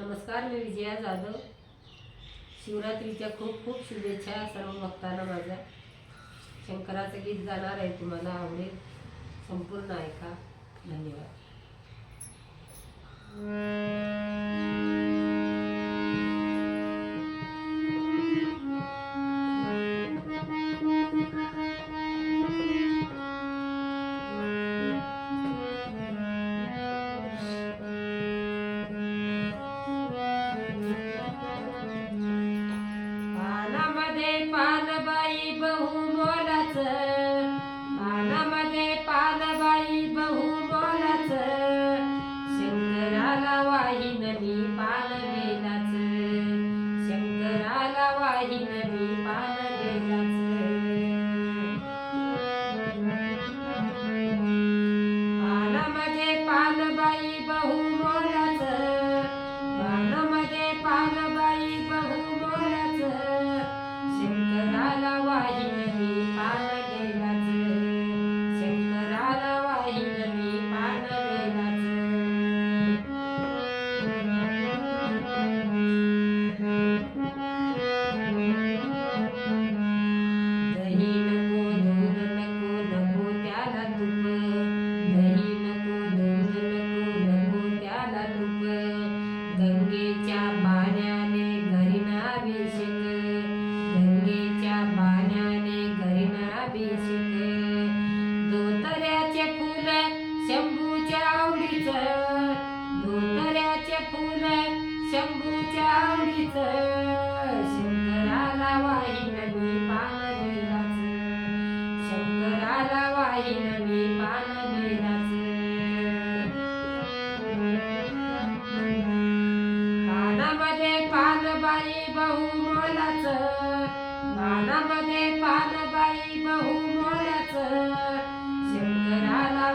नमस्कार मी विजया जाधव. शिवरात्रीच्या खूप खूप शुभेच्छा सर्व भक्तांना माझ्या. शंकराचं गीत जाणार आहे तुम्हाला आवडेल. संपूर्ण ऐका. धन्यवाद. आवडीच धोतऱ्याचे फुल शंभूच्या आवडीच शंकराला वाहिन मी पान गेलाच शंकराला वाहिन मी पान गेलाच पानामध्ये पानबाई बहु मोलाच पानामध्ये पानबाई बहु मोलाच शंकराला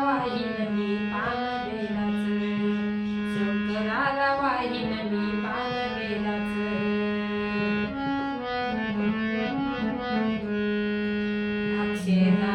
谢谢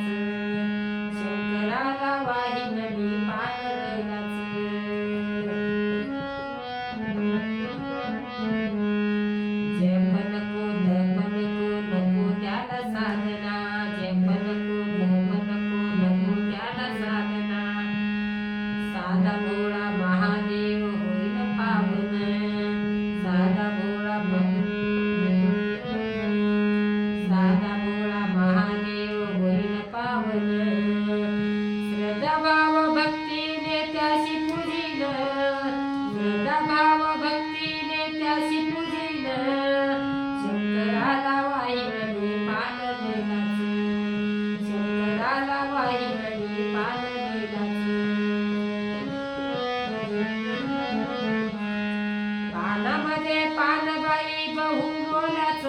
पानमध्ये पानबाई बहु बोलाच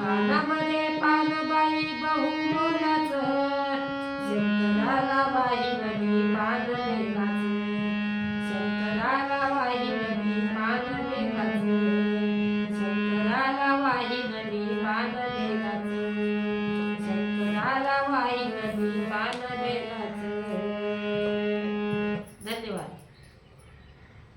पानामध्ये